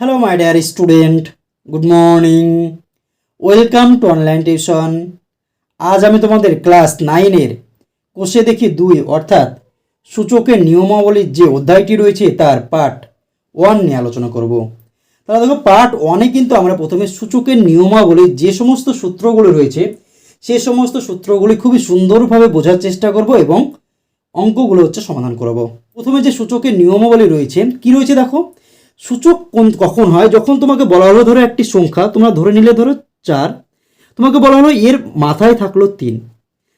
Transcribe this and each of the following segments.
Hello my dear student good morning welcome to online tuition আজ আমি তোমাদের class নাইনের কোষে দেখি দুই, অর্থাৎ সূচকের নিয়মাবলীর যে অধ্যায়টি রয়েছে তার পার্ট ওয়ান নিয়ে আলোচনা করব। তাহলে দেখো পার্ট ওয়ানে কিন্তু আমরা প্রথমে সূচকের নিয়মাবলীর যে সমস্ত সূত্রগুলো রয়েছে, সে সমস্ত সূত্রগুলি খুবই সুন্দরভাবে বোঝার চেষ্টা করব এবং অঙ্কগুলো হচ্ছে সমাধান করব। প্রথমে যে সূচকের নিয়মাবলী রয়েছে, কি রয়েছে দেখো? সূচক কোন কখন হয়? যখন তোমাকে বলা হলো ধরো একটি সংখ্যা, তোমরা ধরে নিলে ধরো চার, তোমাকে বলা হলো এর মাথায় থাকল তিন।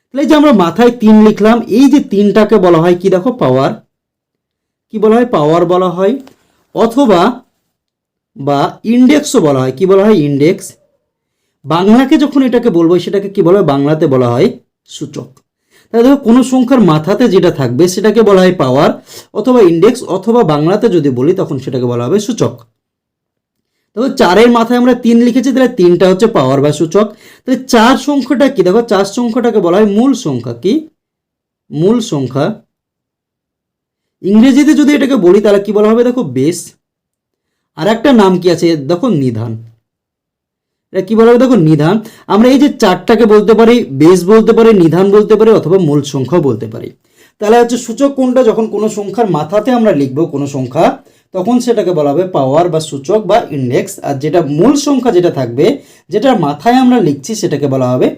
তাহলে যে আমরা মাথায় তিন লিখলাম, এই যে তিনটাকে বলা হয় কি দেখো? পাওয়ার কি বলা হয়? পাওয়ার বলা হয়। অথবা বা ইন্ডেক্সও বলা হয়। কি বলা হয়? ইন্ডেক্স বাংলাকে যখন এটাকে বলব, সেটাকে কি বলা হয়? বাংলাতে বলা হয় সূচক। তাহলে দেখো, কোনো সংখ্যার মাথাতে যেটা থাকবে, সেটাকে বলা হয় পাওয়ার অথবা ইন্ডেক্স অথবা বাংলাতে যদি বলি, তখন সেটাকে বলা হবে সূচক। তবে চারের মাথায় আমরা তিন লিখেছি, তাহলে তিনটা হচ্ছে পাওয়ার বা সূচক। তাহলে চার সংখ্যাটা কি? দেখো, চার সংখ্যাটাকে বলা হয় মূল সংখ্যা কি? মূল সংখ্যা। ইংরেজিতে যদি এটাকে বলি, তাহলে কি বলা হবে? দেখো বেস আর একটা নাম কি আছে? দেখো, নিধান। এটা কি বলা হবে? দেখো নিধান। আমরা এই যে চারটাকে বলতে পারি বেস বলতে পারি, নিধান বলতে পারি, অথবা মূল সংখ্যাও বলতে পারি। তাহলে হচ্ছে সূচক কোনটা? যখন কোনো সংখ্যার মাথাতে আমরা লিখব কোনো সংখ্যা, তখন সেটাকে বলা হবে পাওয়ার বা সূচক বা ইন্ডেক্স আর যেটা মূল সংখ্যা যেটা থাকবে, যেটার মাথায় আমরা লিখছি, সেটাকে বলা হবে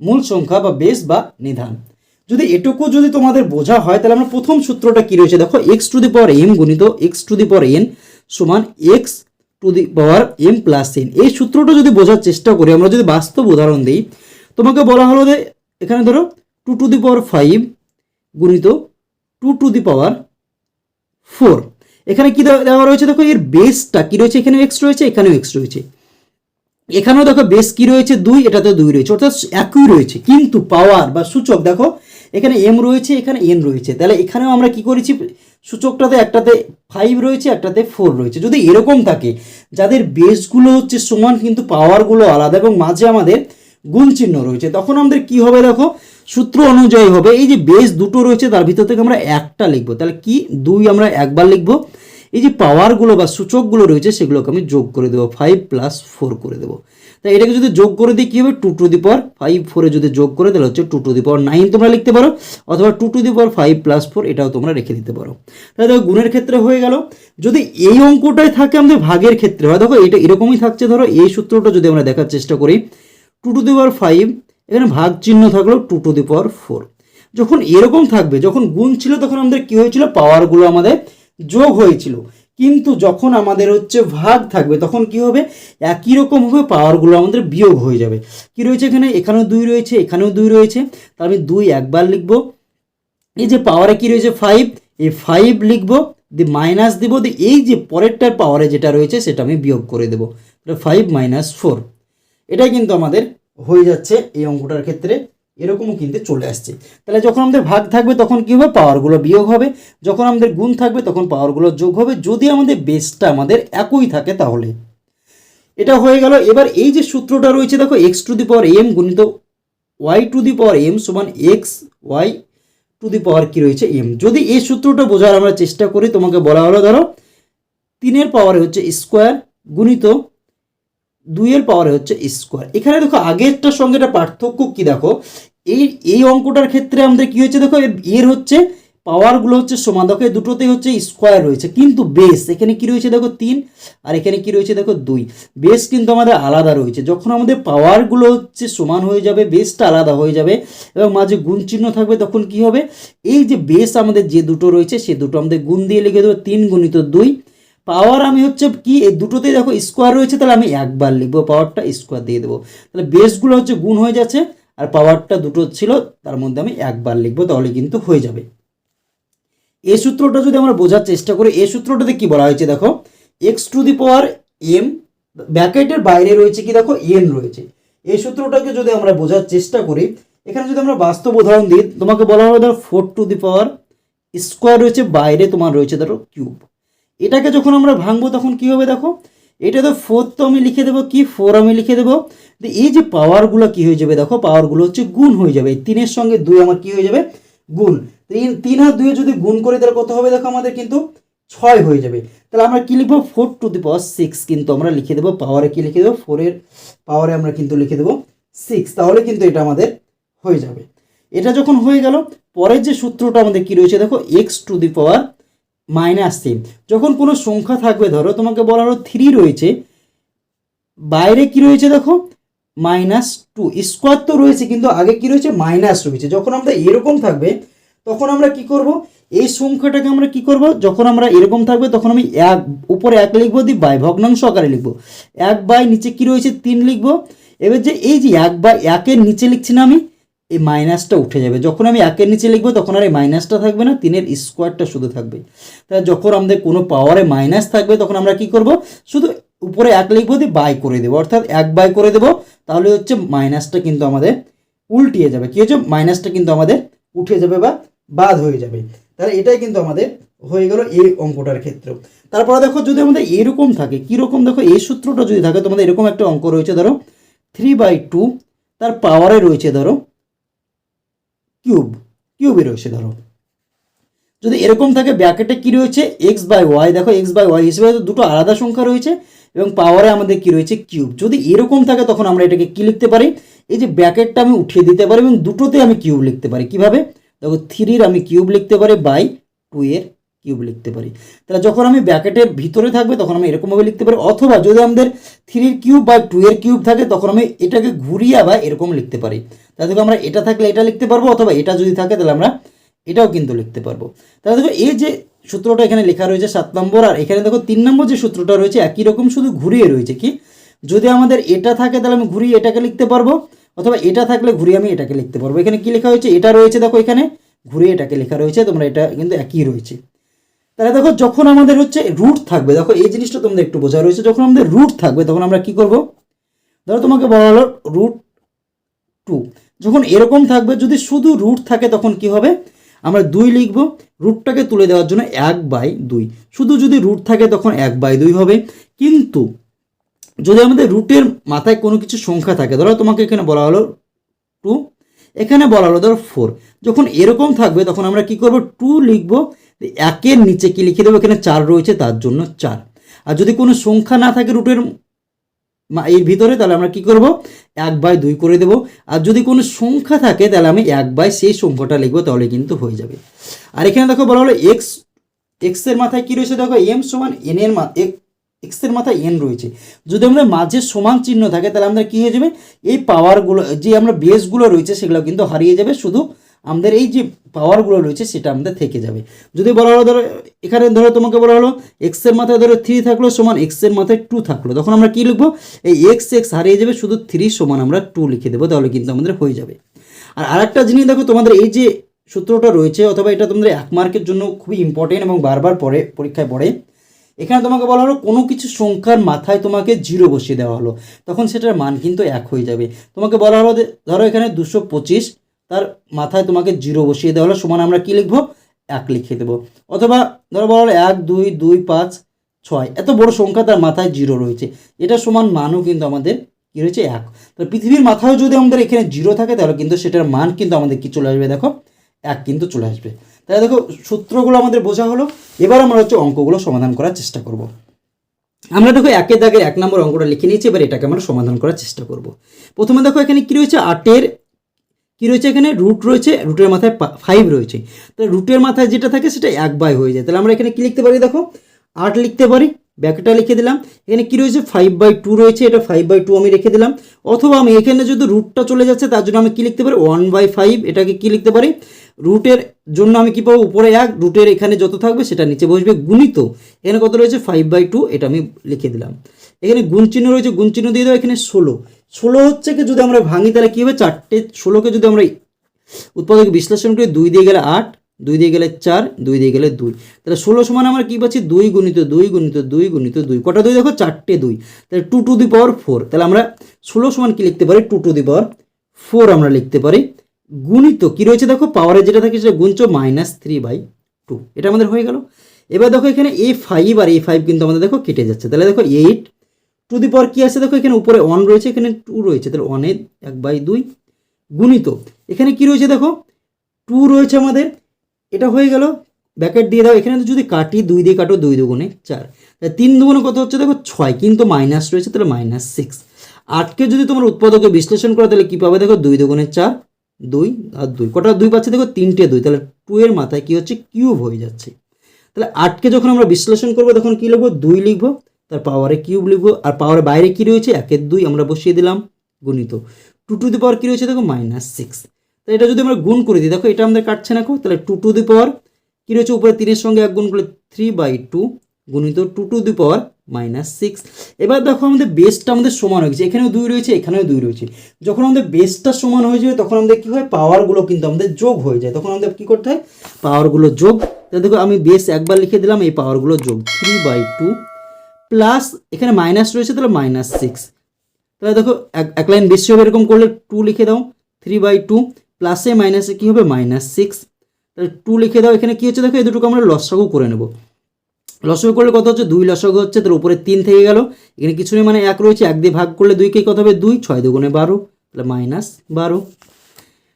মূল সংখ্যা বা বেস বা নিধান। যদি এটুকু যদি তোমাদের বোঝা হয়, তাহলে আমরা প্রথম সূত্রটা কি রয়েছে? দেখো x to the power m গুণিত x to the power n সমান x to the power m plus n এই সূত্রটা যদি বোঝার চেষ্টা করি, আমরা যদি বাস্তব উদাহরণ দিই, তোমাকে বলা হলো যে এখানে ধরো two to the power five গুণিত two to the power four এখানে কি দেওয়া রয়েছে? দেখো এর বেসটা কি রয়েছে? এখানেও এক্স রয়েছে, এখানেও এক্স রয়েছে। এখানেও দেখো বেস কি রয়েছে? দুই এটাতে দুই রয়েছে। অর্থাৎ একই রয়েছে। কিন্তু পাওয়ার বা সূচক, দেখো এখানে এম রয়েছে, এখানে এন রয়েছে। তাহলে এখানেও আমরা কি করেছি? সূচকটাতে একটাতে ফাইভ রয়েছে, একটাতে ফোর রয়েছে। যদি এরকম থাকে, যাদের বেসগুলো হচ্ছে সমান, কিন্তু পাওয়ারগুলো আলাদা এবং মাঝে আমাদের গুণ চিহ্ন রয়েছে, তখন আমাদের কি হবে দেখো? সূত্র অনুযায়ী হবে। এই যে বেস দুটো রয়েছে, তার ভিতর থেকে আমরা একটা লিখব। তাহলে কি? দুই আমরা একবার লিখব। এই যে পাওয়ারগুলো বা সূচকগুলো রয়েছে, সেগুলোকে আমি যোগ করে দেবো। ফাইভ প্লাস ফোর করে দেবো। তাই এটাকে যদি যোগ করে দিই কী হবে? Two to the power five ফোরে যদি যোগ করে, তাহলে হচ্ছে two to the power nine তোমরা লিখতে পারো, অথবা two to the power five plus four এটাও তোমরা রেখে দিতে পারো। তাহলে দেখো গুণের ক্ষেত্রে হয়ে গেল। যদি এই অঙ্কটাই থাকে আমাদের ভাগের ক্ষেত্রে, হয় দেখো এটা এরকমই থাকছে, ধরো এই সূত্রটা যদি আমরা দেখার চেষ্টা করি two to the power five এখানে ভাগ চিহ্ন থাকল two to the power four যখন এরকম থাকবে, যখন গুণ ছিল, তখন আমাদের কি হয়েছিল? পাওয়ারগুলো আমাদের যোগ হয়েছিল। কিন্তু যখন আমাদের হচ্ছে ভাগ থাকবে, তখন কি হবে? একই রকম হবে পাওয়ারগুলো আমাদের বিয়োগ হয়ে যাবে। কি রয়েছে এখানে? এখানেও দুই রয়েছে, এখানেও দুই রয়েছে। তাহলে আমি দুই একবার লিখব। এই যে পাওয়ারে কি রয়েছে? ফাইভ এই ফাইভ লিখব দি মাইনাস দিব দি এই যে পরেরটার পাওয়ারে যেটা রয়েছে, সেটা আমি বিয়োগ করে দেবো। ফাইভ মাইনাস ফোর এটাই কিন্তু আমাদের হয়ে যাচ্ছে এই অঙ্কটার ক্ষেত্রে। এরকমও কিন্তু চলে আসছে। তাহলে যখন আমাদের ভাগ থাকবে তখন কী হবে? পাওয়ারগুলো বিয়োগ হবে। যখন আমাদের গুণ থাকবে তখন পাওয়ারগুলো যোগ হবে। যদি আমাদের বেসটা আমাদের একই থাকে তাহলে। এটা হয়ে গেল। এবার এই যে সূত্রটা রয়েছে, দেখো x to the power m গুণিত y to the power m সমান x y to the power কি রয়েছে? এম যদি এই সূত্রটা বোঝার আমরা চেষ্টা করি, তোমাকে বলা হলো, ধরো, তিনের পাওয়ারে হচ্ছে স্কোয়ার গুণিত দুইয়ের পাওয়ারে হচ্ছে স্কোয়ার এখানে দেখো, আগেরটার সঙ্গে একটা পার্থক্য কি দেখো? এই এই অঙ্কটার ক্ষেত্রে আমাদের কি হয়েছে দেখো? এর হচ্ছে পাওয়ারগুলো হচ্ছে সমান। দেখো দুটোতেই হচ্ছে স্কোয়ার রয়েছে। কিন্তু বেস এখানে কি রয়েছে দেখো? তিন। আর এখানে কি রয়েছে দেখো? দুই। বেস কিন্তু আমাদের আলাদা রয়েছে। যখন আমাদের পাওয়ারগুলো হচ্ছে সমান হয়ে যাবে বেসটা আলাদা হয়ে যাবে এবং মাঝে গুণ চিহ্ন থাকবে, তখন কি হবে? এই যে বেস আমাদের যে দুটো রয়েছে, সে দুটো আমাদের গুণ দিয়ে লিখে দেবো। তিন গুণিত দুই। পাওয়ার আমি হচ্ছে কি? এই দুটোতেই দেখো স্কোয়ার রয়েছে, তাহলে আমি একবার লিখব পাওয়ারটা স্কোয়ার দিয়ে দেবো। তাহলে বেসগুলো হচ্ছে গুণ হয়ে যাচ্ছে, আর পাওয়ারটা দুটো ছিল, তার মধ্যে আমি একবার লিখব, তাহলে কিন্তু হয়ে যাবে। এই সূত্রটা যদি আমরা বোঝার চেষ্টা করি, এই সূত্রটাতে কি বলা হয়েছে দেখো? X to the power m ব্যাকেটের বাইরে রয়েছে কি দেখো? এন রয়েছে। এই সূত্রটাকে যদি আমরা বোঝার চেষ্টা করি, এখানে যদি আমরা বাস্তব উদাহরণ দিই, তোমাকে বলা হলো ধরো four to the power square রয়েছে, বাইরে তোমার রয়েছে ধরো কিউব এটাকে যখন আমরা ভাঙবো তখন কি হবে দেখো? এটা তো ফোর তো আমি লিখে দেবো কি? ফোর আমি লিখে দেবো। এই যে পাওয়ারগুলো কি হয়ে যাবে দেখো? পাওয়ারগুলো হচ্ছে গুণ হয়ে যাবে। তিনের সঙ্গে দুই আমার কি হয়ে যাবে? গুণ। তিন তিন আর দুয়ে যদি গুণ করে তাহলে কত হবে দেখো আমাদের কিন্তু? ছয় হয়ে যাবে। তাহলে আমরা কি লিখব? Four to the power six কিন্তু আমরা লিখে দেবো। পাওয়ারে কি লিখে দেবো? ফোরের পাওয়ারে আমরা কিন্তু লিখে দেবো সিক্স তাহলে কিন্তু এটা আমাদের হয়ে যাবে। এটা যখন হয়ে গেল, পরের যে সূত্রটা আমাদের কি রয়েছে দেখো? X to the power minus three যখন কোনো সংখ্যা থাকবে, ধরো তোমাকে বলা হলো থ্রি রয়েছে, বাইরে কি রয়েছে দেখো? মাইনাস টু স্কোয়ার তো রয়েছে, কিন্তু আগে কি রয়েছে? মাইনাস রয়েছে। যখন আমরা এরকম থাকবে, তখন আমরা কি করব? এই সংখ্যাটাকে আমরা কি করব? যখন আমরা এরকম থাকবে, তখন আমি এক, উপরে এক লিখব দি বাই ভগ্নাংশ আকারে লিখব। এক বাই নিচে কি রয়েছে? তিন লিখব। এবার যে এই যে এক বাই একের নিচে লিখছি না আমি এই মাইনাসটা উঠে যাবে। যখন আমি একের নিচে লিখব, তখন আর এই মাইনাসটা থাকবে না, তিনের স্কোয়ারটা শুধু থাকবে। তাহলে যখন আমাদের কোনো পাওয়ারে মাইনাস থাকবে, তখন আমরা কি করব? শুধু উপরে এক লিখব দিয়ে বাই করে দেবো। অর্থাৎ এক বাই করে দেবো, তাহলে হচ্ছে মাইনাসটা কিন্তু আমাদের উল্টিয়ে যাবে। কি হচ্ছে? মাইনাসটা কিন্তু আমাদের উঠে যাবে বা বাদ হয়ে যাবে। তাহলে এটাই কিন্তু আমাদের হয়ে গেল এই অঙ্কটার ক্ষেত্রেও তারপরে দেখো, যদি আমাদের এরকম থাকে, কীরকম? দেখো, এই সূত্রটা যদি থাকে, তোমাদের এরকম একটা অঙ্ক রয়েছে, ধরো থ্রি বাই টু তার পাওয়ারে রয়েছে, ধরো কিউব কিউবে রয়েছে ধরো। যদি এরকম থাকে ব্র্যাকেটে কি রয়েছে? এক্স বাই ওয়াই দেখো এক্স বাই ওয়াই হিসেবে দুটো আলাদা সংখ্যা রয়েছে এবং পাওয়ারে আমাদের কি রয়েছে? কিউব। যদি এরকম থাকে তখন আমরা এটাকে কি লিখতে পারি? এই যে ব্র্যাকেটটা আমি উঠিয়ে দিতে পারি এবং দুটোতে আমি কিউব লিখতে পারি। কীভাবে? দেখো থ্রির আমি কিউব লিখতে পারি বাই টু এর কিউব লিখতে পারি। তাহলে যখন আমি ব্র্যাকেটের ভিতরে থাকবে, তখন আমি এরকমভাবে লিখতে পারি। অথবা যদি আমাদের থ্রির কিউব বা টু এর কিউব থাকে, তখন আমি এটাকে ঘুরিয়ে আবার এরকম লিখতে পারি। তাহলে দেখো আমরা এটা থাকলে এটা লিখতে পারব, অথবা এটা যদি থাকে, তাহলে আমরা এটাও কিন্তু লিখতে পারব। তাহলে দেখো এই যে সূত্রটা এখানে লেখা রয়েছে সাত নম্বর, আর এখানে দেখো তিন নম্বর যে সূত্রটা রয়েছে, একই রকম শুধু ঘুরিয়ে রয়েছে কি? যদি আমাদের এটা থাকে, তাহলে আমি ঘুরিয়ে এটাকে লিখতে পারব, অথবা এটা থাকলে ঘুরিয়ে আমি এটাকে লিখতে পারব। এখানে কি লেখা হয়েছে? এটা রয়েছে দেখো এখানে, ঘুরিয়ে এটাকে লেখা রয়েছে, তোমরা এটা কিন্তু একই রয়েছে। তাহলে দেখো যখন আমাদের হচ্ছে রুট থাকবে, দেখো এই জিনিসটা তোমাদের একটু বোঝা রয়েছে, যখন আমাদের রুট থাকবে, তখন আমরা কি করব? ধরো তোমাকে বলা হলো রুট টু যখন এরকম থাকবে, যদি শুধু রুট থাকে, তখন কি হবে? আমরা দুই লিখব রুটটাকে তুলে দেওয়ার জন্য এক বাই দুই। শুধু যদি রুট থাকে, তখন এক বাই দুই হবে। কিন্তু যদি আমাদের রুটের মাথায় কোনো কিছু সংখ্যা থাকে, ধরো তোমাকে এখানে বলা হলো টু এখানে বলা হলো ধরো ফোর যখন এরকম থাকবে, তখন আমরা কি করব? টু লিখব একের নিচে কি লিখে দেবো? এখানে চার রয়েছে, তার জন্য চার। আর যদি কোনো সংখ্যা না থাকে রুটের এর ভিতরে, তাহলে আমরা কি করব? এক বাই দুই করে দেব। আর যদি কোনো সংখ্যা থাকে, তাহলে আমি এক বাই সেই সংখ্যাটা লিখব, তাহলে কিন্তু হয়ে যাবে। আর এখানে দেখো বলা হলো এক্স এক্সের মাথায় কি রয়েছে? দেখো এম সমান এন এর এক্সের মাথায় এন রয়েছে। যদি আমাদের মাঝে সমান চিহ্ন থাকে, তাহলে আমাদের কি হয়ে যাবে? এই পাওয়ারগুলো যে আমরা বেসগুলো রয়েছে, সেগুলো কিন্তু হারিয়ে যাবে। শুধু আমাদের এই যে পাওয়ারগুলো রয়েছে সেটা আমাদের থেকে যাবে। যদি বলা হলো ধরো, এখানে ধরো তোমাকে বলা হলো এক্সের মাথায় ধরো থ্রি থাকল সমান এক্সের মাথায় টু থাকল। তখন আমরা কী লিখব? এই এক্স এক্স হারিয়ে যাবে শুধু থ্রি সমান আমরা টু লিখে দেবো, তাহলে কিন্তু আমাদের হয়ে যাবে। আর আরেকটা জিনিস দেখো, তোমাদের এই যে সূত্রটা রয়েছে, অথবা এটা তোমাদের এক মার্কের জন্য খুবই ইম্পর্টেন্ট এবং বারবার পড়ে, পরীক্ষায় পড়ে। এখানে তোমাকে বলা হলো, কোনো কিছু সংখ্যার মাথায় তোমাকে জিরো বসিয়ে দেওয়া হলো। তখন সেটার মান কিন্তু এক হয়ে যাবে। তোমাকে বলা হলো ধরো এখানে দুশো পঁচিশ তার মাথায় তোমাকে জিরো বসিয়ে দেওয়া হলো, সমান আমরা কি লিখব? এক লিখে দেবো। অথবা ধরো বলা এক, দুই দুই, পাঁচ, ছয়, এত বড় সংখ্যা তার মাথায় জিরো রয়েছে। এটা সমান মানও কিন্তু আমাদের কী রয়েছে? এক। তো পৃথিবীর মাথায়ও যদি আমাদের এখানে জিরো থাকে, তাহলে কিন্তু সেটার মান কিন্তু আমাদের কি চলে আসবে দেখো? এক কিন্তু চলে আসবে। তাহলে দেখো, সূত্রগুলো আমাদের বোঝা হলো। এবার আমরা হচ্ছে অঙ্কগুলো সমাধান করার চেষ্টা করব। আমরা দেখো একের দাগের এক নম্বর অঙ্কটা লিখে নিয়েছি, এবার এটাকে আমরা সমাধান করার চেষ্টা করব। প্রথমে দেখো এখানে কী রয়েছে? আটের কি রয়েছে এখানে? রুট রয়েছে, রুটের মাথায় ফাইভ রয়েছে। তাহলে রুটের মাথায় যেটা থাকে সেটা এক বাই হয়ে যায়। তাহলে আমরা এখানে কী লিখতে পারি দেখো? আট লিখতে পারি ব্যাকটা লিখে দিলাম। এখানে কী রয়েছে? ফাইভ বাই টু রয়েছে, এটা ফাইভ বাই টু আমি রেখে দিলাম। অথবা আমি এখানে যদি রুটটা চলে যাচ্ছে, তার জন্য আমি কী লিখতে পারি? ওয়ান বাই ফাইভ এটাকে কী লিখতে পারি? রুটের জন্য আমি কী পাবো? উপরে এক রুটের এখানে যত থাকবে সেটা নিচে বসবে। গুণিত, এখানে কত রয়েছে? ফাইভ বাই টু এটা আমি লিখে দিলাম। এখানে গুণ চিহ্ন রয়েছে, গুণ চিহ্ন দিয়ে দেবো এখানে ষোলো। ষোলো হচ্ছে কি যদি আমরা ভাঙি, তাহলে কী হবে? চারটে ষোলোকে যদি আমরা উৎপাদক বিশ্লেষণ করি, দুই দিয়ে গেলে আট, দুই দিয়ে গেলে চার, দুই দিয়ে গেলে দুই। তাহলে ষোলো সমান আমরা কী পাচ্ছি? দুই গুণিত দুই গুণিত দুই গুণিত দুই। কটা দুই দেখো? চারটে দুই। তাহলে two to the power four তাহলে আমরা ষোলো সমান কী লিখতে পারি? Two to the power four আমরা লিখতে পারি। গুণিত কী রয়েছে দেখো? পাওয়ারে যেটা থাকে সেটা গুণছ মাইনাস থ্রি বাই টু এটা আমাদের হয়ে গেল। এবার দেখো এখানে এ ফাইভ আর এ ফাইভ কিন্তু আমাদের দেখো কেটে যাচ্ছে। তাহলে দেখো এইট টু দি পাওয়ার কী আছে? দেখো, এখানে উপরে ওয়ান রয়েছে, এখানে টু রয়েছে। তাহলে ওয়ানের এক বাই দুই গুণিত। এখানে কি রয়েছে দেখো? টু রয়েছে আমাদের। এটা হয়ে গেল ব্যাকেট দিয়ে দাও। এখানে যদি কাটি, দুই দিয়ে কাটো, দুই দুগুণে চার। তাহলে তিন দুগুণে কত হচ্ছে? দেখো, ছয়। কিন্তু মাইনাস রয়েছে, তাহলে মাইনাস সিক্স আটকে যদি তোমার উৎপাদকে বিশ্লেষণ করো, তাহলে কী পাবে? দেখো, দুই দুগুণে চার, দুই আর দুই। কটা দুই পাচ্ছে? দেখো, তিনটে দুই। তাহলে টু এর মাথায় কী হচ্ছে? কিউব হয়ে যাচ্ছে। তাহলে আটকে যখন আমরা বিশ্লেষণ করব, তখন কী লিখব? দুই লিখব। তার পাওয়ারে কিউব লিখব আর পাওয়ারের বাইরে কী রয়েছে? একের দুই আমরা বসিয়ে দিলাম, গুণিত। টু টু দি পাওয়ার কী রয়েছে? দেখো মাইনাস সিক্স তো এটা যদি আমরা গুণ করে দিই, দেখো, এটা আমাদের কাটছে না কো? তাহলে টু টু দি পাওয়ার কী রয়েছে? উপরে তিনের সঙ্গে এক গুণ করলে থ্রি বাই টু গুণিত two to the power minus six এবার দেখো, আমাদের বেসটা আমাদের সমান হয়ে গেছে। এখানেও দুই রয়েছে, এখানেও দুই রয়েছে। যখন আমাদের বেসটা সমান হয়ে যাবে, তখন আমাদের কী হয়? পাওয়ারগুলো কিন্তু আমাদের যোগ হয়ে যায়। তখন আমাদের কী করতে হয়? পাওয়ারগুলো যোগ। তাহলে দেখো, আমি বেস একবার লিখে দিলাম, এই পাওয়ারগুলো যোগ। থ্রি বাই টু প্লাস এখানে মাইনাস রয়েছে, তাহলে মাইনাস সিক্স। তাহলে দেখো, এক লাইন বেশি হবে, এরকম করলে টু লিখে দাও, থ্রি বাই টু, প্লাসে মাইনাসে কী হবে? Minus six. তাহলে টু লিখে দাও, এখানে কী হচ্ছে? দেখো, এই দুটোকে আমরা লসাগু করে নেব। লসাগু করলে কত হচ্ছে? দুই লসাগু হচ্ছে তার উপরে তিন থেকে গেল। এখানে কিছু নেই মানে এক রয়েছে, এক দিয়ে ভাগ করলে দুইকে কত হবে? দুই, ছয় দুগুণে বারো, তাহলে মাইনাস বারো।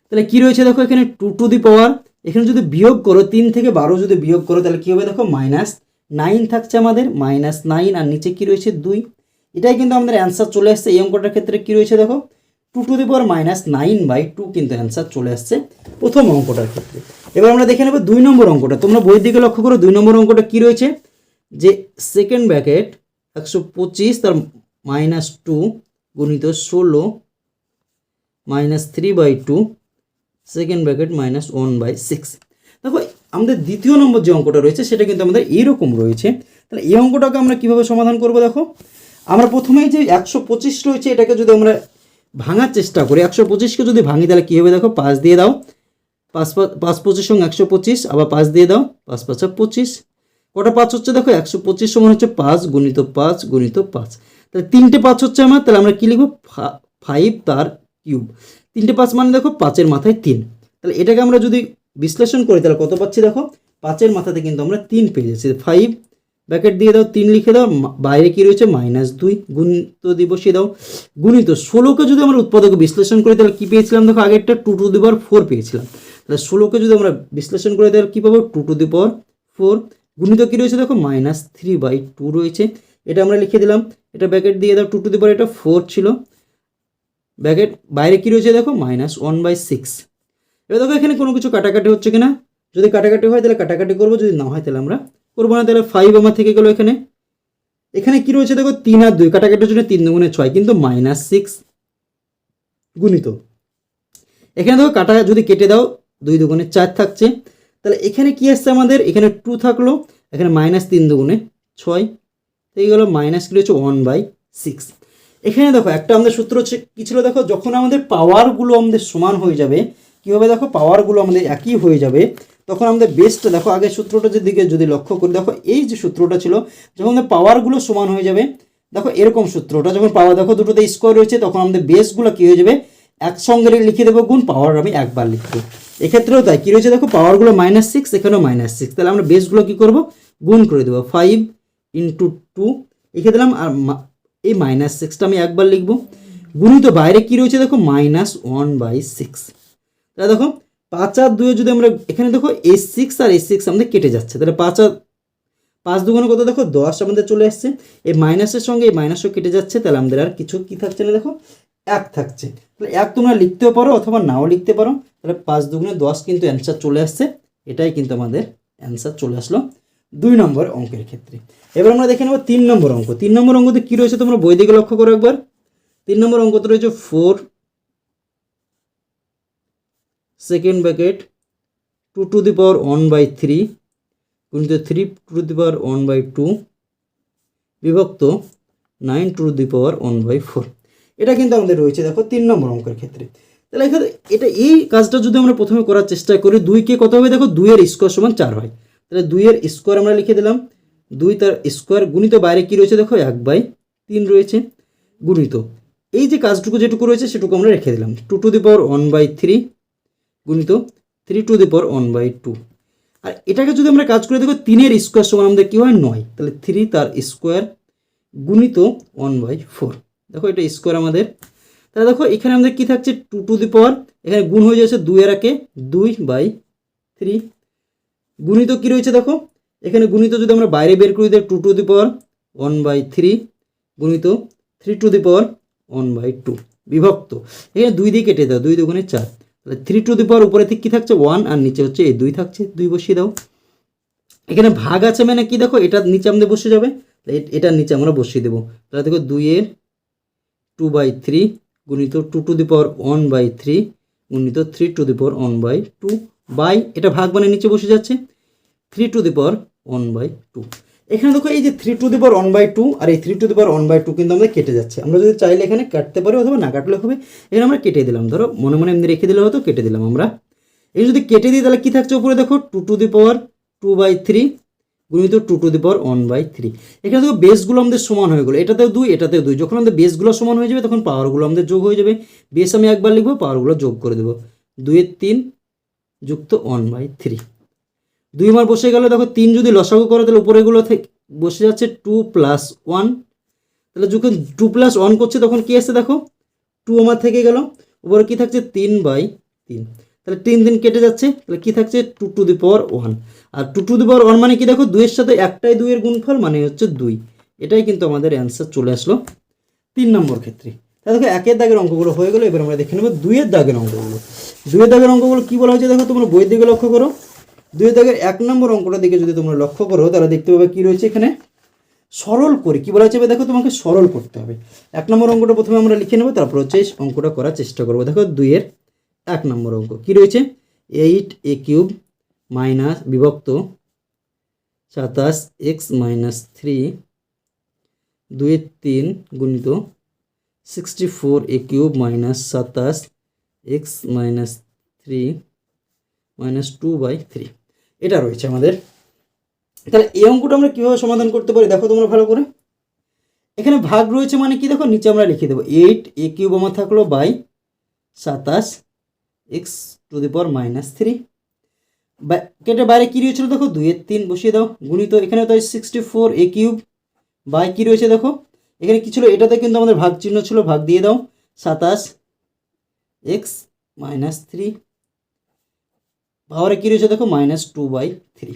তাহলে কী রয়েছে? দেখো, এখানে টু টু দি পাওয়ার। এখানে যদি বিয়োগ করো, তিন থেকে বারো যদি বিয়োগ করো, তাহলে কী হবে? দেখো, মাইনাস নাইন থাকছে আমাদের মাইনাস নাইন আর নিচে কী রয়েছে? দুই। এটাই কিন্তু আমাদের অ্যান্সার চলে আসছে। এই অঙ্কটার ক্ষেত্রে কী রয়েছে দেখো? Two to the power minus nine by two কিন্তু অ্যান্সার চলে আসছে প্রথম অঙ্কটার ক্ষেত্রে। এবার আমরা দেখে নেব দুই নম্বর অঙ্কটা। তোমরা বইয়ের দিকে লক্ষ্য করো, দুই নম্বর অঙ্কটা কী রয়েছে? যে সেকেন্ড ব্যাকেট একশো পঁচিশ, তার মাইনাস টু গুণিত ষোলো minus three by two second bracket minus one by six দেখো আমাদের দ্বিতীয় নম্বর যে অঙ্কটা রয়েছে, সেটা কিন্তু আমাদের এইরকম রয়েছে। তাহলে এই অঙ্কটাকে আমরা কীভাবে সমাধান করব দেখো? আমরা প্রথমেই যে একশো পঁচিশ রয়েছে, এটাকে যদি আমরা ভাঙার চেষ্টা করি, একশো পঁচিশকে যদি ভাঙি, তাহলে কী হবে দেখো? পাঁচ দিয়ে দাও। পাঁচ পাঁচ পঁচিশ সঙ্গে একশো পঁচিশ, আবার পাঁচ দিয়ে দাও। পাঁচ পাঁচা পঁচিশ। কটা পাঁচ হচ্ছে দেখো? একশো পঁচিশ সমান হচ্ছে পাঁচ গুণিত পাঁচ গুণিত পাঁচ। তাহলে তিনটে পাঁচ হচ্ছে আমার, তাহলে আমরা কী লিখব? ফাইভ তার কিউব তিনটে পাঁচ মানে দেখো পাঁচের মাথায় তিন। তাহলে এটাকে আমরা যদি বিশ্লেষণ করি, তাহলে কত পাচ্ছি দেখো? পাঁচের মাথাতে কিন্তু আমরা তিন পেয়ে যাচ্ছি। ফাইভ ব্যাকেট দিয়ে দাও, তিন লিখে দাও বাইরে কি রয়েছে? মাইনাস দুই, গুণিত দিয়ে বসিয়ে দাও। গুণিত, ষোলোকে যদি আমরা উৎপাদকে বিশ্লেষণ করি, তাহলে কী পেয়েছিলাম? দেখো, আগেরটা two to the power four পেয়েছিলাম। তাহলে ষোলোকে যদি আমরা বিশ্লেষণ করি, তাহলে কী পাবো? Two to the power four গুণিত কী রয়েছে? দেখো মাইনাস থ্রি বাই টু রয়েছে। এটা আমরা লিখে দিলাম। এটা ব্যাকেট দিয়ে দাও টু টু দি পাওয়ার এটা ফোর ছিল। ব্যাকেট বাইরে কী রয়েছে? দেখো মাইনাস ওয়ান বাই সিক্স এবার দেখো এখানে কোনো কিছু কাটাকাটি হচ্ছে কিনা। যদি কাটাকাটি হয় তাহলে কাটাকাটি করব, যদি না হয় তাহলে আমরা করব না। তাহলে ফাইভ আমার থেকে গেলো এখানে। এখানে কি রয়েছে দেখো? তিন আর দুই। কাটাকাটির জন্য তিন দুগুণে ছয়, কিন্তু মাইনাস সিক্স গুণিত। এখানে দেখো কাটা যদি কেটে দাও, দুই দুগুণে চার থাকছে। তাহলে এখানে কি আসছে আমাদের? এখানে টু থাকল। এখানে মাইনাস তিন দুগুণে ছয় থেকে গেলো মাইনাস কি রয়েছে? ওয়ান বাই সিক্স এখানে দেখো একটা আমাদের সূত্র হচ্ছে, কী ছিল দেখো? যখন আমাদের পাওয়ারগুলো আমাদের সমান হয়ে যাবে কী হবে দেখো পাওয়ারগুলো আমাদের একই হয়ে যাবে, তখন আমাদের বেসটা দেখো, আগের সূত্রটা দিকে যদি লক্ষ্য করি, দেখো এই যে সূত্রটা ছিল, যখন আমাদের পাওয়ারগুলো সমান হয়ে যাবে, দেখো এরকম সূত্রটা, যখন পাওয়ার দেখো দুটোতে স্কোয়ার রয়েছে, তখন আমাদের বেসগুলো কী হয়ে যাবে? একসঙ্গে লিখে দেবো গুণ পাওয়ার আমি একবার লিখব। এক্ষেত্রেও তাই, কী রয়েছে দেখো পাওয়ারগুলো মাইনাস সিক্স এখানেও মাইনাস সিক্স তাহলে আমরা বেসগুলো কী করব? গুণ করে দেবো ফাইভ ইন্টু টু লিখে দিলাম আর এই মাইনাস সিক্সটা আমি একবার লিখব। গুণিত বাইরে কী রয়েছে দেখো মাইনাস ওয়ান বাই সিক্স তাহলে দেখো, পাঁচ আর দুয়ে যদি আমরা, এখানে দেখো এই সিক্স আর এই সিক্স আমাদের কেটে যাচ্ছে। তাহলে পাঁচ আর, পাঁচ দুগুণে কত দেখো? দশ আমাদের চলে আসছে। এই মাইনাসের সঙ্গে এই মাইনাসও কেটে যাচ্ছে। তাহলে আমাদের আর কিছু কি থাকছে না দেখো? এক থাকছে। তাহলে এক তোমরা লিখতেও পারো অথবা নাও লিখতে পারো। তাহলে পাঁচ দুগুণে দশ কিন্তু অ্যান্সার চলে আসছে। এটাই কিন্তু আমাদের অ্যান্সার চলে আসলো দুই নম্বর অঙ্কের ক্ষেত্রে। এবার আমরা দেখে নেব তিন নম্বর অঙ্ক। তিন নম্বর অঙ্কতে কী রয়েছে তোমরা বই দিকে লক্ষ্য করো একবার। তিন নম্বর অঙ্কতে রয়েছে four second bracket two to the power one by three গুণিত three to the power one by two বিভক্ত nine to the power one by four এটা কিন্তু আমাদের রয়েছে, দেখো, তিন নম্বর অঙ্কের ক্ষেত্রে। তাহলে এখানে এটা, এই কাজটা যদি আমরা প্রথমে করার চেষ্টা করি দুইকে কত হবে? দেখো, দুইয়ের স্কোয়ার সমান চার হয়। তাহলে দুইয়ের স্কোয়ার আমরা লিখে দিলাম। দুই তার স্কোয়ার গুণিত বাইরে কি রয়েছে? দেখো, এক বাই তিন রয়েছে, গুণিত। এই যে কাজটুকু যেটুকু রয়েছে, সেটুকু আমরা রেখে দিলাম। Two to the power one by three গুণিত three to the power one by two আর এটাকে যদি আমরা কাজ করে দেখো, তিনের স্কোয়ার সমান আমাদের কী হয়? নয়। তাহলে থ্রি তার স্কোয়ার গুণিত ওয়ান বাই ফোর দেখো, এটা স্কোয়ার আমাদের। তাহলে দেখো, এখানে আমাদের কী থাকছে? টু টু দি পর এখানে গুণ হয়ে যাচ্ছে দুই এর একে দুই বাই থ্রি গুণিত কী রয়েছে দেখো? এখানে গুণিত যদি আমরা বাইরে বের করি দেয় two to the power one by three গুণিত three to the power one by two বিভক্ত। এখানে দুই দিয়ে কেটে দাও, দুই দুগুণে চার। তাহলে থ্রি টু দি পাওয়ার উপরে থেকে কী থাকছে? ওয়ান আর নিচে হচ্ছে এই দুই থাকছে, দুই বসিয়ে দাও। এখানে ভাগ আছে মানে কি দেখো? এটার নিচে আমাদের বসে যাবে। এটার নিচে আমরা বসিয়ে দেবো। তাহলে দেখো দুইয়ের টু বাই থ্রি গুণিত two to the power one by three গুণিত three to the power one by two by এটা ভাগ মানে নিচে বসে যাচ্ছে। Three to the power one by two এখানে দেখো এই যে three to the one by two আর এই three to the one by two কিন্তু আমাদের কেটে যাচ্ছে। আমরা যদি চাইলে এখানে কাটতে পারি অথবা না কাটলে হবে, এখানে আমরা কেটে দিলাম। ধরো মনে মনে এমনি রেখে দিলে হয়তো কেটে দিলাম আমরা। এই যদি কেটে দিই তাহলে কী থাকছে উপরে দেখো two to the power two by three গুণিত two to the power one by three এখানে দেখো বেসগুলো আমাদের সমান হয়ে গেলো। এটাতেও দুই এটাতেও দুই। যখন আমাদের বেসগুলো সমান হয়ে যাবে, তখন পাওয়ারগুলো আমাদের যোগ হয়ে যাবে। বেস আমি একবার লিখব পাওয়ারগুলো যোগ করে দেবো। দুইয়ের তিন যুক্ত ওয়ান বাই থ্রি দুই মার বসে গেল দেখো তিন যদি লসাগু করে, তাহলে উপরেগুলো থেকে বসে যাচ্ছে টু প্লাস ওয়ান তাহলে যখন টু প্লাস ওয়ান করছে, তখন কি আসছে দেখো? টু আমার থেকে গেল। উপরে কি থাকছে? তিন বাই তিন। তাহলে তিন দিন কেটে যাচ্ছে। তাহলে কি থাকছে? Two to the power one R two to the power one মানে কি দেখো? দুইয়ের সাথে একটাই দুইয়ের গুণফল মানে হচ্ছে দুই। এটাই কিন্তু আমাদের অ্যান্সার চলে আসলো তিন নম্বর ক্ষেত্রে। তাহলে দেখো, একের দাগের অঙ্কগুলো হয়ে গেলো। এবার আমরা দেখে নেব দুইয়ের দাগের অঙ্কগুলো। দুইয়ের দাগের অঙ্কগুলো কী বলা হয়েছে দেখো? তোমরা বইয়ের দিকে লক্ষ্য করো। দুইয়ের দাগের এক নম্বর অঙ্কটা দিকে যদি তোমরা লক্ষ্য করো, তাহলে দেখতে পাবে কী রয়েছে এখানে? সরল করে। কী বলা এবার দেখো তোমাকে সরল করতে হবে। এক নম্বর অঙ্কটা প্রথমে আমরা লিখে নেব, তারপর হচ্ছে অঙ্কটা করার চেষ্টা করব। দেখো দুইয়ের এক নম্বর অঙ্ক। কী রয়েছে? এইট এ কিউব মাইনাস বিভক্ত সাতাশ এক্স মাইনাস থ্রি দুইয়ের তিন গুণিত sixty four a cube minus সাতাশ x minus three minus two by three. এটা রয়েছে আমাদের। তাহলে এই অঙ্কটা আমরা কীভাবে সমাধান করতে পারি দেখো তোমরা ভালো করে। এখানে ভাগ রয়েছে মানে কি দেখো? নিচে আমরা লিখে দেবো এইট এ কিউব আমার থাকল বাই সাতাশ x to the power minus three কেটে বাইরে কী রয়েছিল দেখো? দুইয়ের তিন বসিয়ে দাও। গুণিত এখানে তাই sixty four a cube by কী রয়েছে দেখো? এখানে কী ছিল? এটাতে কিন্তু আমাদের ভাগ চিহ্ন ছিল। ভাগ দিয়ে দাও। সাতাশ এক্স মাইনাস থ্রি পাওয়ারে কী রয়েছে দেখো মাইনাস টু বাই থ্রি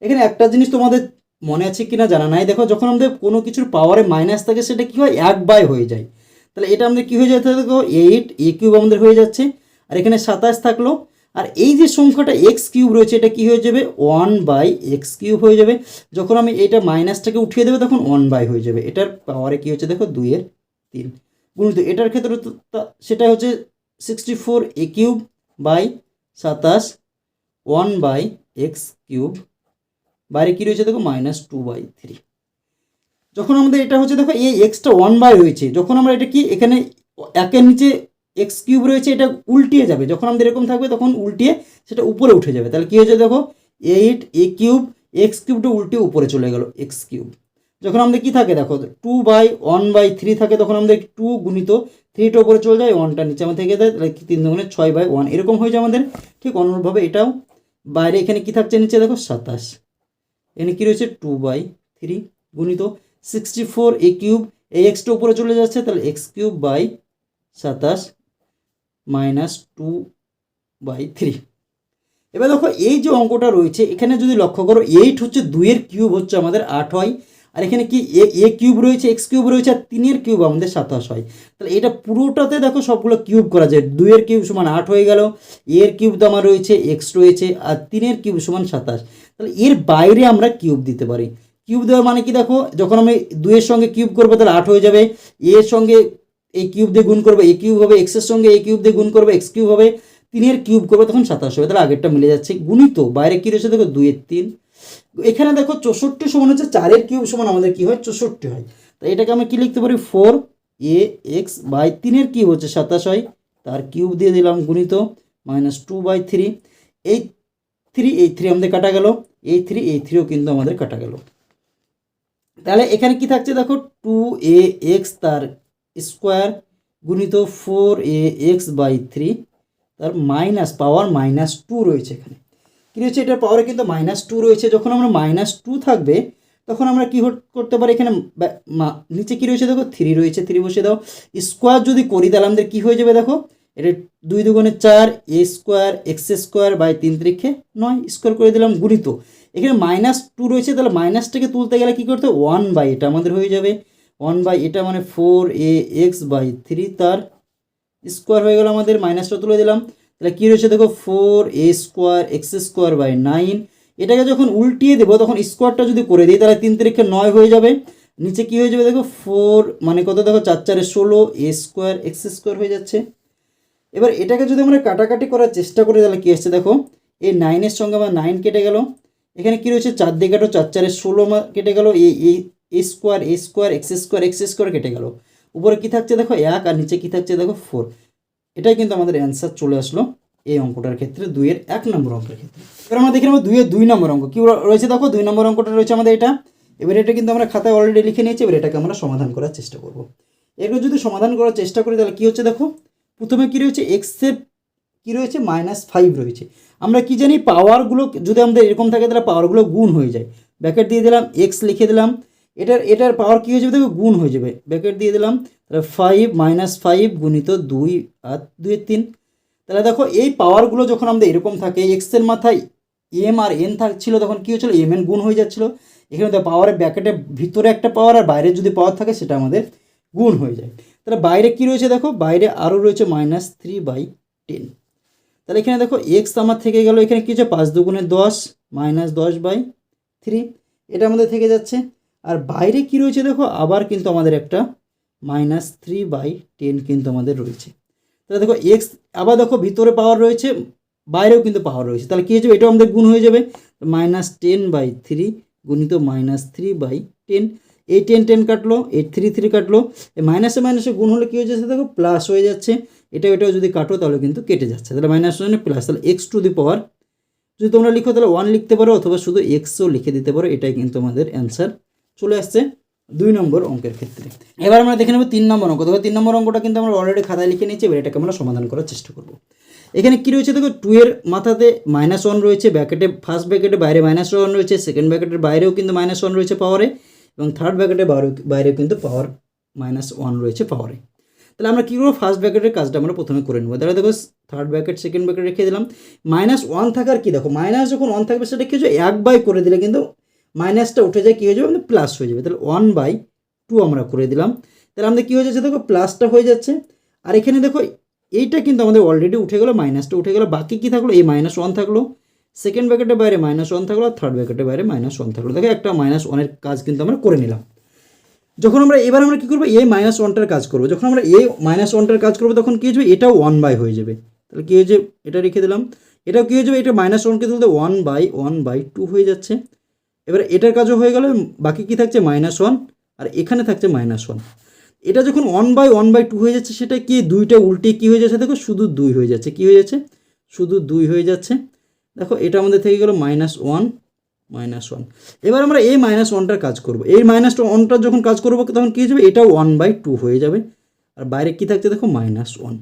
এখানে একটা জিনিস তোমাদের মনে আছে কি না জানা নাই। দেখো, যখন আমাদের কোনো কিছুর পাওয়ারে মাইনাস থাকে, সেটা কী হয়? এক বাই হয়ে যায়। তাহলে এটা আমাদের কী হয়ে যাচ্ছে দেখো এইট এ কিউব আমাদের হয়ে যাচ্ছে। আর এখানে সাতাশ থাকল। আর এই যে সংখ্যাটা এক্স কিউব রয়েছে, এটা কি হয়ে যাবে? ওয়ান বাই এক্স কিউব হয়ে যাবে। যখন আমি এটা মাইনাসটাকে উঠিয়ে দেবো, তখন ওয়ান বাই হয়ে যাবে। এটার পাওয়ারে কী হচ্ছে? দেখো, দুইয়ের তিন। গুণিত, এটার ক্ষেত্রে তো তা- সেটা হচ্ছে sixty four a cube by সাতাশ ওয়ান বাই এক্স কিউব, বাইরে কী রয়েছে দেখো? Minus two by three. যখন আমাদের এটা হচ্ছে দেখো, এই এক্সটা ওয়ান বাই রয়েছে, যখন আমরা এটা কি, এখানে একের নিচে এক্স কিউব রয়েছে, এটা উল্টিয়ে যাবে। যখন আমাদের এরকম থাকবে, তখন উল্টিয়ে সেটা উপরে উঠে যাবে। তাহলে কী হয়েছে দেখো? এইট, এ কিউব, এক্স কিউবটা উল্টিয়ে উপরে চলে গেল, এক্স কিউব। যখন আমাদের কী থাকে দেখো, two by, one by three থাকে, তখন আমাদের টু গুণিত থ্রিটা উপরে চলে যায়, ওয়ানটা নিচে আমাদের থেকে যায়, তাহলে তিন দুগুণে ছয় বাই ওয়ান। এরকম হয়ে যায় আমাদের, ঠিক অনুরূপভাবে এটাও বাইরে এখানে কি থাকছে নিচে দেখো? সাতাশ। এখানে কী রয়েছে? টু বাই থ্রি গুণিত সিক্সটি ফোর এ কিউব এই এক্সটা উপরে চলে যাচ্ছে, তাহলে এক্স কিউব বাই সাতাশ মাইনাস টু বাই থ্রি এবার দেখো, এই যে অঙ্কটা রয়েছে, এখানে যদি লক্ষ্য করো এইট হচ্ছে দুইয়ের কিউব হচ্ছে আমাদের আট হয়। আর এখানে কি এ এ কিউব রয়েছে এক্স কিউব রয়েছে, আর তিনের কিউব আমাদের সাতাশ হয় তাহলে এটা পুরোটাতে দেখো সবগুলো কিউব করা যায়। দুইয়ের কিউব সমান আট হয়ে গেল, এর কিউব তো আমার রয়েছে এক্স রয়েছে, আর তিনের কিউব সমান সাতাশ। তাহলে এর বাইরে আমরা কিউব দিতে পারি। কিউব দেওয়ার মানে কি দেখো, যখন আমি দুইয়ের সঙ্গে কিউব করব, তাহলে আট হয়ে যাবে। এর সঙ্গে এই কিউব দিয়ে গুণ করব, এ কিউব হবে এক্সের সঙ্গে এ কিউব দিয়ে গুণ করব এক্স কিউব হবে। তিনের কিউব করব, তখন সাতাশ হবে। তাহলে আগেরটা মিলে যাচ্ছে। গুণিত, বাইরে কী রয়েছে দেখো, দুইয়ের তিন। এখানে দেখো চৌষট্টি সমান হচ্ছে চারের কিউব সমান আমাদের কি হয়? চৌষট্টি হয়। তো এটাকে আমি কি লিখতে পারি? ফোর এ এক্স বাই তিনের কিউব হচ্ছে সাতাশ হয়। তার কিউব দিয়ে দিলাম গুণিত মাইনাস টু বাই থ্রি। এই থ্রি এই থ্রি আমাদের কাটা গেল। এই থ্রি, এই থ্রিও কিন্তু আমাদের কাটা গেল। তাহলে এখানে কি থাকছে দেখো? টু এ এক্স তার স্কোয়ার গুণিত four a x by three. তার মাইনাস, পাওয়ার মাইনাস টু রয়েছে এখানে। কী রয়েছে এটার পাওয়ারে কিন্তু মাইনাস টু রয়েছে। যখন আমরা মাইনাস টু থাকবে, তখন আমরা কী করতে পারি? এখানে নিচে কী রয়েছে দেখো? থ্রি রয়েছে। থ্রি বসে দাও। স্কোয়ার যদি করি, তাহলে আমাদের কী হয়ে যাবে দেখো? এটা দুই দুগুণে চার a square x square by তিন ত্রিক্ষে নয় স্কোয়ার করে দিলাম গুণিত। এখানে মাইনাস টু রয়েছে, তাহলে মাইনাসটাকে তুলতে গেলে কী করতে ওয়ান বাই এটা আমাদের হয়ে যাবে। ওয়ান বাই এটা মানে four a x by three তার স্কোয়ার হয়ে গেল আমাদের। মাইনাসটা তুলে দিলাম। তাহলে কী রয়েছে দেখো? Four a square x square by nine. এটাকে যখন উল্টিয়ে দেবো, তখন স্কোয়ারটা যদি করে দিই, তাহলে তিন তারিখে নয় হয়ে যাবে। নিচে কী হয়ে যাবে দেখো? ফোর মানে কত? দেখো চার চারে ষোলো, এ স্কোয়ার এক্স স্কোয়ার হয়ে যাচ্ছে। এবার এটাকে যদি আমরা কাটাকাটি করার চেষ্টা করি, তাহলে কী আসছে দেখো? এই নাইনের সঙ্গে আমার নাইন কেটে গেল। এখানে কী রয়েছে? চার দিয়ে কাটো, চার চারে ষোলো কেটে গেল। A square a square, x square x square কেটে গেল। উপরে কী থাকছে দেখো? এক, আর নিচে কী থাকছে দেখো? ফোর। এটাই কিন্তু আমাদের অ্যান্সার চলে আসলো এই অঙ্কটার ক্ষেত্রে দুইয়ের এক নম্বর অঙ্কের ক্ষেত্রে। এবার আমরা দেখে নেব দুইয়ের দুই নম্বর অঙ্ক কী রয়েছে দেখো? দুই নম্বর অঙ্কটা রয়েছে আমাদের এটা। এবার এটা কিন্তু আমরা খাতায় অলরেডি লিখে নিয়েছি, এবার এটাকে আমরা সমাধান করার চেষ্টা করব। এগুলো যদি সমাধান করার চেষ্টা করি, তাহলে কী হচ্ছে দেখো? প্রথমে কী রয়েছে? এক্সের কী রয়েছে? মাইনাস ফাইভ রয়েছে। আমরা কি জানি? পাওয়ারগুলো যদি আমাদের এরকম থাকে, তাহলে পাওয়ারগুলো গুণ হয়ে যায়। ব্যাকেট দিয়ে দিলাম এক্স লিখে দিলাম। এটার এটার পাওয়ার কী হয়ে যাবে? দেখো, গুণ হয়ে যাবে। ব্যাকেট দিয়ে দিলাম। তাহলে ফাইভ মাইনাস ফাইভ গুণিত দুই আর দুই তিন। তাহলে দেখো, এই পাওয়ারগুলো যখন আমাদের এরকম থাকে এক্সের মাথায় এম আর এন থাকছিল, তখন কী হচ্ছিল? এম এন গুণ হয়ে যাচ্ছিল। এখানে তো পাওয়ারের ব্যাকেটের ভিতরে একটা পাওয়ার আর বাইরে যদি পাওয়ার থাকে, সেটা আমাদের গুণ হয়ে যায়। তাহলে বাইরে কী রয়েছে দেখো? বাইরে আরও রয়েছে মাইনাস থ্রি বাই টেন তাহলে এখানে দেখো এক্স আমার থেকে গেল, এখানে কী হচ্ছে? পাঁচ দুগুণে দশ মাইনাস দশ বাই থ্রি এটা আমাদের থেকে যাচ্ছে। আর বাইরে কী রয়েছে দেখো? আবার কিন্তু আমাদের একটা মাইনাস থ্রি বাই টেন কিন্তু আমাদের রয়েছে। তাহলে দেখো এক্স আবার দেখো ভিতরে পাওয়ার রয়েছে, বাইরেও কিন্তু পাওয়ার রয়েছে। তাহলে কী হয়ে এটাও আমাদের গুণ হয়ে যাবে। মাইনাস টেন বাই থ্রি গুণিত মাইনাস থ্রি বাই টেন এই টেন টেন কাটলো, এই থ্রি থ্রি কাটলো। এই মাইনাসে মাইনাসে গুণ হলে কী হয়ে যাচ্ছে দেখো? প্লাস হয়ে যাচ্ছে। এটা এটাও যদি কাটো তাহলে কিন্তু কেটে যাচ্ছে। তাহলে মাইনাস ওয়ানে প্লাস তাহলে এক্স টু দি পাওয়ার যদি তোমরা লিখো তাহলে ওয়ান লিখতে পারো, অথবা শুধু এক্সও লিখে দিতে পারো, এটাই কিন্তু আমাদের অ্যান্সার চলে আসছে দুই নম্বর অঙ্কের ক্ষেত্রে। এবার আমরা দেখে নেব তিন নম্বর অঙ্ক। দেখো, তিন নম্বর অঙ্কটা কিন্তু আমরা অলরেডি খাতায় লিখে নিয়েছি, এবার এটাকে আমরা সমাধান করার চেষ্টা করব। এখানে কী রয়েছে? দেখো টু এর মাথাতে মাইনাস ওয়ান রয়েছে ব্যাকেটে ফার্স্ট ব্যাকেটে বাইরে মাইনাস ওয়ান রয়েছে সেকেন্ড ব্যাকেটের বাইরেও কিন্তু মাইনাস ওয়ান রয়েছে পাওয়ারে এবং থার্ড ব্যাকেটের বাইরেও কিন্তু পাওয়ার মাইনাস ওয়ান রয়েছে পাওয়ারে তাহলে আমরা কী করব? ফার্স্ট ব্যাকেটের কাজটা আমরা প্রথমে করে নেব। তাহলে দেখো থার্ড ব্যাকেট সেকেন্ড ব্যাকেট রেখে দিলাম। মাইনাস ওয়ান থাকার কি? দেখো মাইনাস যখন ওয়ান থাকবে, সেটা কিছু এক বাই করে দিলে কিন্তু মাইনাসটা উঠে যায়, কী হয়ে যাবে? প্লাস হয়ে যাবে। তাহলে ওয়ান বাই টু আমরা করে দিলাম। তাহলে আমাদের কী হয়ে যাচ্ছে? দেখো প্লাসটা হয়ে যাচ্ছে। আর এখানে দেখো, এইটা কিন্তু আমাদের অলরেডি উঠে গেলো মাইনাসটা উঠে গেলো। বাকি কী থাকল? এই মাইনাস ওয়ান থাকল। সেকেন্ড ব্যাকেটের বাইরে মাইনাস ওয়ান থাকল, আর থার্ড ব্যাকেটের বাইরে মাইনাস ওয়ান থাকল। দেখো, একটা মাইনাস ওয়ানের কাজ কিন্তু আমরা করে নিলাম। যখন আমরা, এবার আমরা কী করব? এ মাইনাস ওয়ানটার কাজ করব। যখন আমরা এ মাইনাস ওয়ানটার কাজ করব, তখন কী হয়ে এটাও ওয়ান বাই হয়ে যাবে। তাহলে কী হয়েছে এটা রেখে দিলাম। এটাও কী হয়ে যাবে? এটা মাইনাস ওয়ানকে তুলতে one by one by two হয়ে যাচ্ছে। এবার এটার কাজও হয়ে গেল, বাকি কী থাকছে? মাইনাস ওয়ান আর এখানে থাকছে মাইনাস ওয়ান এটা যখন one by one by two হয়ে যাচ্ছে, সেটা কি দুইটা উল্টে কী হয়ে যাচ্ছে? দেখো, শুধু দুই হয়ে যাচ্ছে। কী হয়ে যাচ্ছে? শুধু দুই হয়ে যাচ্ছে। দেখো, এটা আমাদের থেকে গেল মাইনাস ওয়ান মাইনাস ওয়ান এবার আমরা এই মাইনাস ওয়ানটার কাজ করব। এই মাইনাস ওয়ানটার যখন কাজ করব, তখন কী হয়ে যাবে? এটাও ওয়ান বাই টু হয়ে যাবে। আর বাইরে কী থাকছে? দেখো মাইনাস ওয়ান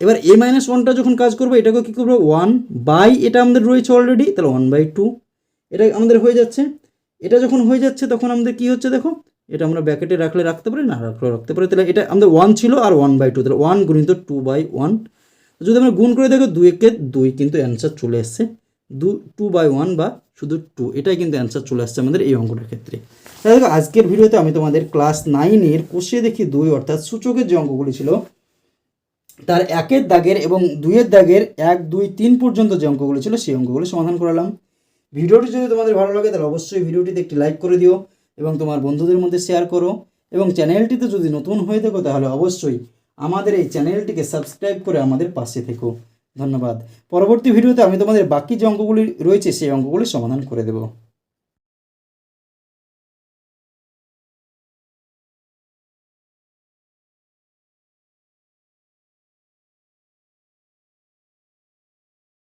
এবার এ মাইনাস ওয়ানটা যখন কাজ করব এটাকে কী করব? ওয়ান বাই এটা আমাদের রয়েছে অলরেডি তাহলে ওয়ান বাই টু এটা আমাদের হয়ে যাচ্ছে। এটা যখন হয়ে যাচ্ছে, তখন আমাদের কী হচ্ছে দেখো? এটা আমরা ব্যাকেটে রাখলে রাখতে পারি, না রাখলে রাখতে পারি। তাহলে এটা আমাদের ওয়ান ছিল আর ওয়ান বাই টু তাহলে ওয়ান গুণিত টু বাই ওয়ান যদি আমরা গুণ করে দেখো দুইকে দুই কিন্তু অ্যান্সার চলে এসছে। দু টু বাই ওয়ান বা শুধু টু এটাই কিন্তু অ্যান্সার চলে আসছে আমাদের এই অঙ্কটার ক্ষেত্রে। তাহলে দেখো, আজকের ভিডিওতে আমি তোমাদের ক্লাস নাইনের কোষে দেখি দুই, অর্থাৎ সূচকের যে অঙ্কগুলি ছিল, তার একের দাগের এবং দুইয়ের দাগের এক, দুই, তিন পর্যন্ত যে অঙ্কগুলো ছিল, সেই অঙ্কগুলো সমাধান করালাম ভিডিওটি যদি তোমাদের ভালো লাগে, তাহলে অবশ্যই ভিডিওটিতে একটি লাইক করে দিও এবং তোমার বন্ধুদের মধ্যে শেয়ার করো। এবং চ্যানেলটিতে যদি নতুন হয়ে থাকো, তাহলে অবশ্যই আমাদের এই চ্যানেলটিকে সাবস্ক্রাইব করে আমাদের পাশে থেকো। ধন্যবাদ। পরবর্তী ভিডিওতে আমি তোমাদের বাকি যে অঙ্কগুলি রয়েছে, সেই অঙ্কগুলি সমাধান করে দেবো।